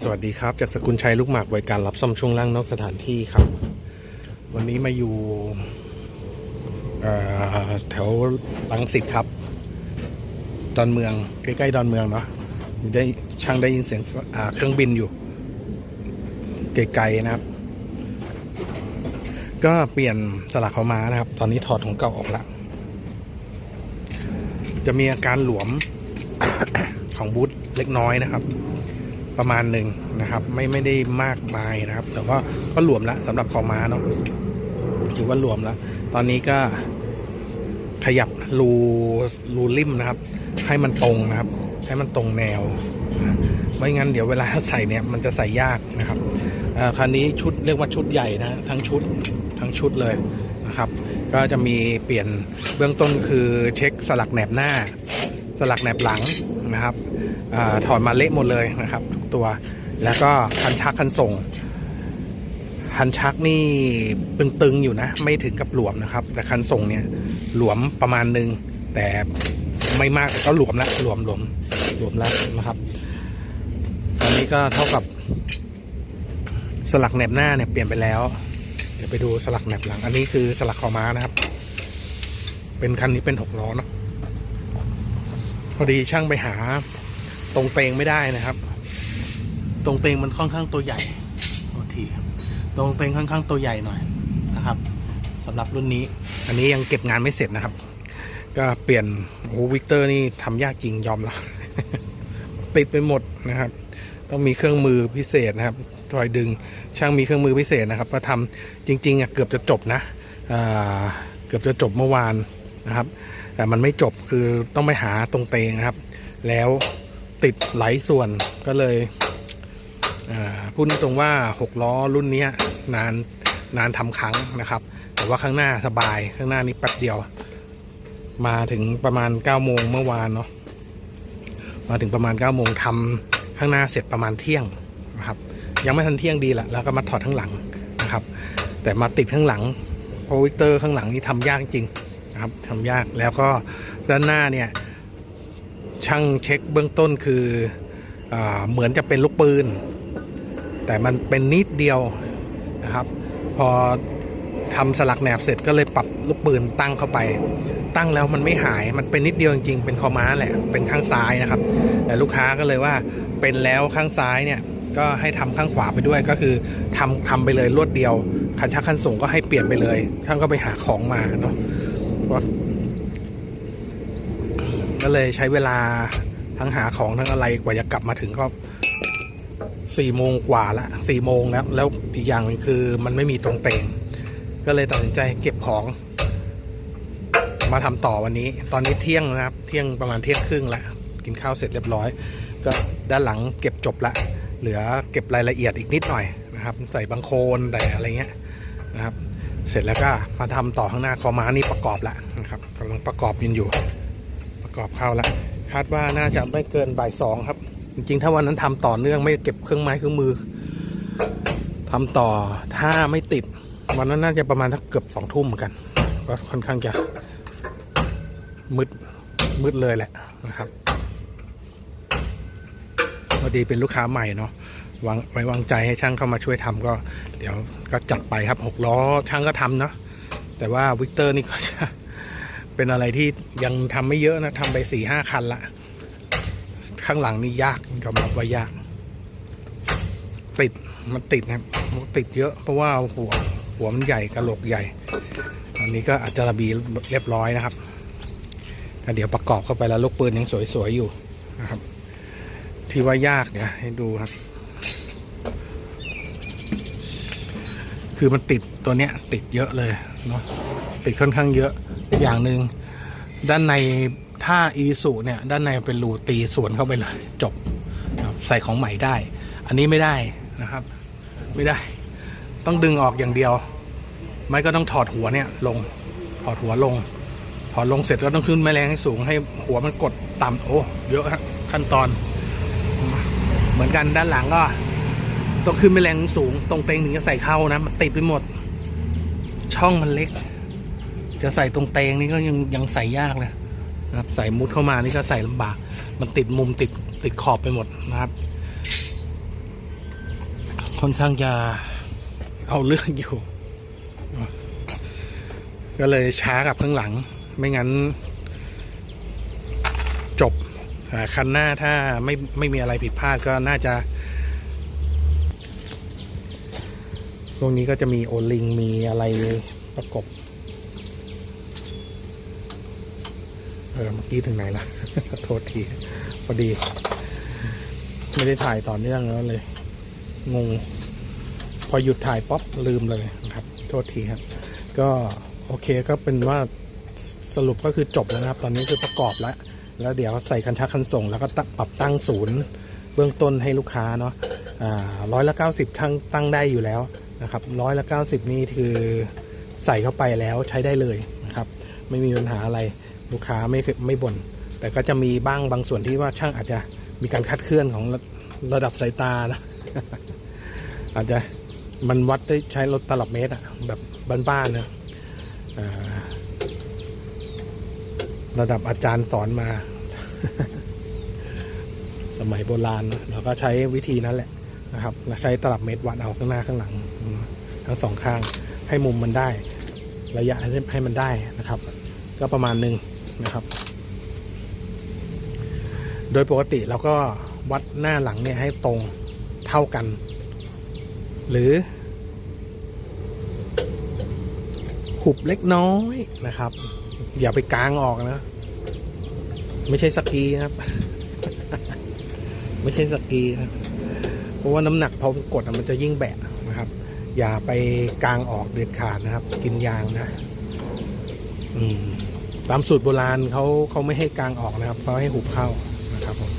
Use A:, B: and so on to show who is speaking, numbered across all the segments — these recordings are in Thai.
A: สวัสดีครับ จากสกุลชัยลูกหมากบริการรับซ่อมช่วงล่างนอกสถานที่ครับ วันนี้มาอยู่แถวลังสิตครับ ดอนเมืองใกล้ๆดอนเมืองเนาะได้ช่างได้ยินเสียงเครื่องบินอยู่ ไกลๆนะครับ ก็เปลี่ยนสลักเขามานะครับ ตอนนี้ถอดของเก่าออกแล้วจะมีอาการหลวมของบูธเล็กน้อยนะครับ ประมาณหนึ่งนะครับ ไม่ไม่ได้มากมายนะครับ แต่ว่าก็หลวมแล้วสำหรับคอม้าเนาะถือว่าหลวมแล้ว ตอนนี้ก็ขยับรูรูริมนะครับ ให้มันตรงนะครับ ให้มันตรงแนวไม่งั้นเดี๋ยวเวลาใส่เนี่ยมันจะใส่ยากนะครับเอ่อคันนี้ชุดเรียกว่าชุดใหญ่นะทั้งชุดทั้งชุดเลยนะครับ ก็จะมีเปลี่ยนเบื้องต้นคือเช็คสลักแหนบหน้า สลักแหนบหลัง นะครับอถอดมาเละหมดเลยนะครับทุกตัว แล้วก็คันชักคันส่ง คันชักนี่ตึงๆอยู่นะ ไม่ถึงกับหลวมนะครับ แต่คันส่งเนี่ยหลวมประมาณหนึ่งแต่ไม่มากแต่ก็หลวมล้วหลวมหลวมหลวมแล้วนะครับ ตอนนี้ก็เท่ากับสลักแหนบหน้าเนี่ยเปลี่ยนไปแล้ว เดี๋ยวไปดูสลักแหนบหลัง อันนี้คือสลักคอม้านะครับ เป็นคันนี้เป็นหกล้อเนาะ พอดีช่างไปหาตรงเตงไม่ได้นะครับ ตรงเตงมันค่อนข้างตัวใหญ่โทษทีครับตรงเตงค่อนข้างตัวใหญ่หน่อยนะครับสำหรับรุ่นนี้ อันนี้ยังเก็บงานไม่เสร็จนะครับ ก็เปลี่ยนโอ้วิกเตอร์นี่ทำยากจริงยอมแล้วติดไปหมดนะครับ ต้องมีเครื่องมือพิเศษนะครับคอยดึงช่างมีเครื่องมือพิเศษนะครับมาทำจริงๆอะเกือบจะจบนะเกือบจะจบเมื่อวาน นะครับ แต่มันไม่จบคือต้องไปหาตรงเตงครับ แล้วติดไหลส่วนก็เลยอ่าพูดตรงว่า 6 ล้อรุ่นนี้นานนานทำครั้งนะครับ แต่ว่าข้างหน้าสบายข้างหน้านี้แป๊บเดียว มาถึงประมาณ9โมงเมื่อวานเนาะมาถึงประมาณ9โมงทำข้างหน้าเสร็จประมาณเที่ยงนะครับ ยังไม่ทันเที่ยงดีแหละแล้วก็มาถอดข้างหลังนะครับ แต่มาติดข้างหลังเพราะวิกเตอร์ข้างหลังนี่ทำยากจริง นะครับทำยากแล้วก็ด้านหน้าเนี่ยช่างเช็คเบื้องต้นคืออเหมือนจะเป็นลูกปืน แต่มันเป็นนิดเดียวนะครับ พอทำสลักแหนบเสร็จก็เลยปรับลูกปืนตั้งเข้าไป ตั้งแล้วมันไม่หายมันเป็นนิดเดียวจริงๆเป็นคอม้าแหละเป็นข้างซ้ายนะครับ แต่ลูกค้าก็เลยว่าเป็นแล้วข้างซ้ายเนี่ยก็ให้ทำข้างขวาไปด้วยก็คือทำทำไปเลยรวดเดียว คันชักคันส่งก็ให้เปลี่ยนไปเลยช่างก็ไปหาของมาเนาะ ก็เลยใช้เวลาทั้งหาของทั้งอะไรกว่าจะกลับมาถึงก็สี่โมงกว่าละสี่โมงแล้วแล้วอีกอย่างคือมันไม่มีตรงเตงก็เลยตัดสินใจเก็บของ มาทำต่อวันนี้ ตอนนี้เที่ยงนะครับ เที่ยงประมาณเที่ยงครึ่งละกินข้าวเสร็จเรียบร้อย ก็ด้านหลังเก็บจบละเหลือเก็บรายละเอียดอีกนิดหน่อยนะครับ ใส่บางโคลนแต่อะไรเงี้ยนะครับ เสร็จแล้วก็มาทำต่อข้างหน้าคอม้านี่ประกอบและนะครับกำลังประกอบยินอยู่ ประกอบเข้าแล้วคาดว่าน่าจะไม่เกินบ่ายสองครับ จริงๆ ถ้าวันนั้นทำต่อเนื่องไม่เก็บเครื่องไม้เครื่องมือทำต่อถ้าไม่ติด วันนั้นน่าจะประมาณทักเกือบสองทุ่มเหมือนกันก็ค่อนข้างจะมืดมืดเลยแหละนะครับพอดีเป็นลูกค้าใหม่เนาะ วางไว้วางใจให้ช่างเข้ามาช่วยทำก็ เดี๋ยวก็จัดไปครับหกล้อช่างก็ทำเนาะแต่ว่าวิกเตอร์นี่ก็จะเป็นอะไรที่ยังทำไม่เยอะนะทำไปสี่ห้าคันละ ข้างหลังนี่ยากยอมรับว่ายาก ติดมันติดนะมันติดเยอะเพราะว่าหัวหัวมันใหญ่กระโหลกใหญ่อันนี้ก็อาจจะระบีเรียบร้อยนะครับแต่เดี๋ยวประกอบเข้าไปแล้วลูกปืนยังสวยๆอยู่นะครับ ที่ว่ายากเนี่ยให้ดูครับ คือมันติดตัวเนี้ยติดเยอะเลยเนาะติดค่อนข้างเยอะอีกอย่างหนึ่งด้านในถ้าอีสุเนี่ยด้านในเป็นรูตีสวนเข้าไปเลย จบใส่ของใหม่ได้ อันนี้ไม่ได้นะครับ ไม่ได้ ต้องดึงออกอย่างเดียว ไม่ก็ต้องถอดหัวเนี่ยลงถอดหัวลงถอดลงเสร็จก็ต้องขึ้นแม่แรงให้สูงให้หัวมันกดต่ำโอ้เยอะขั้นตอน เหมือนกันด้านหลังก็ ต้องขึ้นแม่แรงสูง ตรงเต็งถึงจะใส่เข้านะมันติดไปหมด ช่องมันเล็ก จะใส่ตรงเตงนี่ก็ยังยังใส่ยากเลยนะครับ ใส่มุดเข้ามานี่ก็ใส่ลำบาก มันติดมุมติดติดขอบไปหมดนะครับ ค่อนข้างจะเอาเรื่องอยู่ ก็เลยช้ากับข้างหลัง ไม่งั้น จบคันหน้าถ้าไม่ไม่มีอะไรผิดพลาดก็น่าจะ ตรงนี้ก็จะมีโอลิงมีอะไรประกบ เออเมื่อกี้ถึงไหนละโทษทีพอดี ไม่ได้ถ่ายต่อเนื่องแล้วเลย งง พอหยุดถ่ายป๊อปลืมเลยนะครับ โทษทีครับ ก็โอเคก็เป็นว่าสรุปก็คือจบแล้วนะครับ ตอนนี้คือประกอบแล้ว แล้วเดี๋ยวใส่คันชักคันส่ง แล้วก็ตั้งปรับตั้งศูนย์เบื้องต้นให้ลูกค้าเนาะร้อยละเก้าสิบตั้งตั้งได้อยู่แล้ว นะครับร้อยละเก้าสิบนี่คือใส่เข้าไปแล้วใช้ได้เลยนะครับ ไม่มีปัญหาอะไรลูกค้าไม่ไม่บ่นแต่ก็จะมีบ้างบางส่วนที่ว่าช่างอาจจะมีการคัดเคลื่อนของระระดับสายตานะอาจจะมันวัดได้ใช้รถตลับเมตรอะแบบบ้านๆนะระดับอาจารย์สอนมา สมัยโบราณเราก็ใช้วิธีนั้นแหละ นะครับใช้ตลับเมตรวัดเอาข้างหน้าข้างหลัง ทั้งสองข้างให้มุมมันได้ ระยะให้ให้มันได้นะครับ ก็ประมาณหนึ่งนะครับ โดยปกติเราก็วัดหน้าหลังเนี่ยให้ตรงเท่ากัน หรือ หุบเล็กน้อยนะครับ อย่าไปกลางออกนะ ไม่ใช่สกีนะครับ ไม่ใช่สกีนะ เพราะว่าน้ำหนักพอกดมันจะยิ่งแบะนะครับ อย่าไปกลางออกเด็ดขาดนะครับ กินยางนะ อืมตามสูตรโบราณเขาเขาไม่ให้กลางออกนะครับเขาให้หุบเข้านะครับผม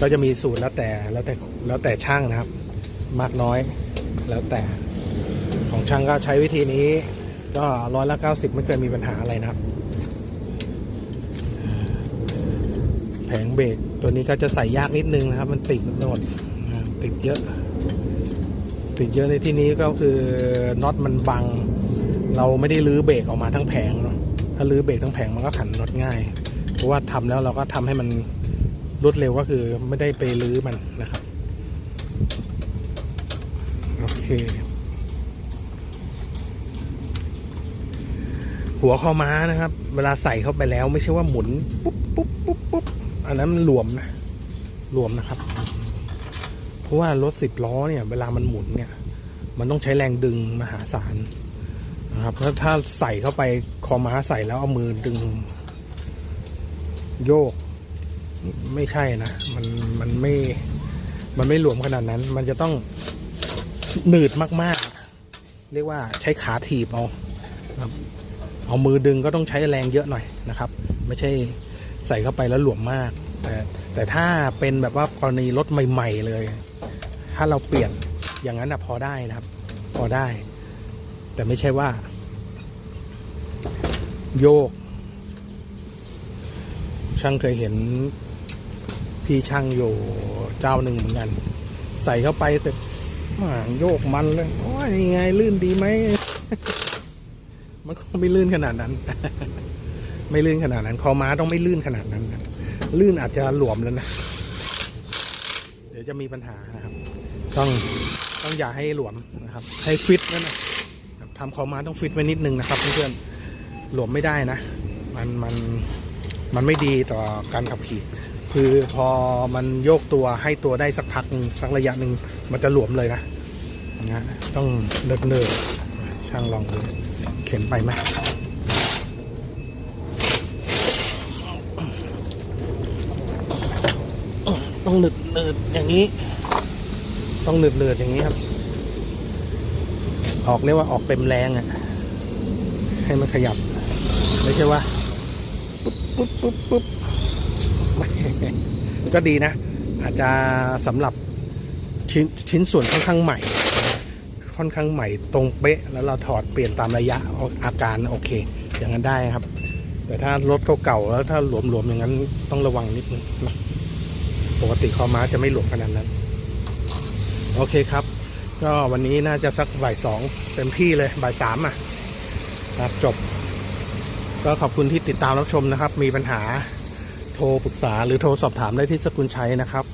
A: ก็จะมีสูตรแล้วแต่แล้วแต่แล้วแต่ช่างนะครับ มากน้อยแล้วแต่ ของช่างก็ใช้วิธีนี้ ก็ร้อยละเก้าสิบไม่เคยมีปัญหาอะไรนะครับ แผงเบรกตัวนี้ก็จะใส่ยากนิดนึงนะครับ มันติดโนดนะ ติดเยอะ ติดเยอะในที่นี้ก็คือน็อตมันบัง เราไม่ได้รื้อเบรกออกมาทั้งแผงเนาะถ้ารื้อเบรกทั้งแผงมันก็ขันน็อตง่าย เพราะว่าทำแล้วเราก็ทำให้มันรวดเร็วก็คือไม่ได้ไปรื้อมันนะครับโอเคหัวคอม้านะครับ เวลาใส่เข้าไปแล้วไม่ใช่ว่าหมุนปุ๊บปุ๊บปุ๊บปุ๊บอันนั้นมันหลวมนะหลวมนะครับ ราะว่ารถสิบล้อเนี่ยเวลามันหมุนเนี่ย มันต้องใช้แรงดึงมหาศาลนะครับถ้าถ้าใส่เข้าไปคอม้าใส่แล้วเอามือดึง โยก ไม่ใช่นะมันมันไม่ มันไม่หลวมขนาดนั้น มันจะต้องหนืดมากๆ เรียกว่าใช้ขาถีบเอาครับเอามือดึงก็ต้องใช้แรงเยอะหน่อยนะครับ ไม่ใช่ใส่เข้าไปแล้วหลวมมาก แต่ แต่ถ้าเป็นแบบว่ากรณีรถใหม่ ๆ เลย ถ้าเราเปลี่ยนอย่างนั้นนะพอได้นะครับ พอได้ แต่ไม่ใช่ว่า โยก ช่างเคยเห็น พี่ช่างอยู่เจ้าหนึ่งเหมือนกัน ใส่เข้าไปเสร็จมาโยกมันเลยโอ้ยยังไงลื่นดีไหม มันคงไม่ลื่นขนาดนั้น ไม่ลื่นขนาดนั้น คอม้าต้องไม่ลื่นขนาดนั้นนะ ลื่นอาจจะหลวมแล้วนะ เดี๋ยวจะมีปัญหานะครับ ต้องต้องอย่าให้หลวมนะครับ ให้ฟิตนั่นนะทำคอม้าต้องฟิตไว้นิดนึงนะครับเพื่อนๆหลวมไม่ได้นะ มันมันมันไม่ดีต่อการขับขี่ คือพอมันโยกตัวให้ตัวได้สักพักหนึ่งสักระยะหนึ่งมันจะหลวมเลยนะนะต้องเนิร์เนิร์ช่างลองดูเข็นไปไหม ต้องหนึดหนืดอย่างนี้ ต้องหนืดหนืดอย่างนี้ครับ ออกเรียกว่าออกเต็มแรงอะ่ะ ให้มันขยับ ไม่ใช่ว่าปุ๊บปุ๊บปุ๊บปุ๊บก็ดีนะ อาจจะสำหรับชิ้นชิ้นส่วนค่อนข้างใหม่ ค่อนข้างใหม่ตรงเป๊ะ แล้วเราถอดเปลี่ยนตามระยะอาการโอเค อย่างนั้นได้ครับ แต่ถ้ารถเก่าๆแล้วถ้าหลวมๆอย่างนั้นต้องระวังนิดนึงนะ ปกติคอม้าจะไม่หลวมขนาดนั้น โอเคครับ ก็วันนี้น่าจะสักบ่ายสองเต็มที่เลยบ่ายสามอะครับจบ ก็ขอบคุณที่ติดตามรับชมนะครับ มีปัญหาโทรปรึกษาหรือโทรสอบถามได้ที่สกุลชัยนะครับ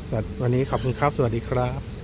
A: วันนี้ขอบคุณครับ สวัสดีครับ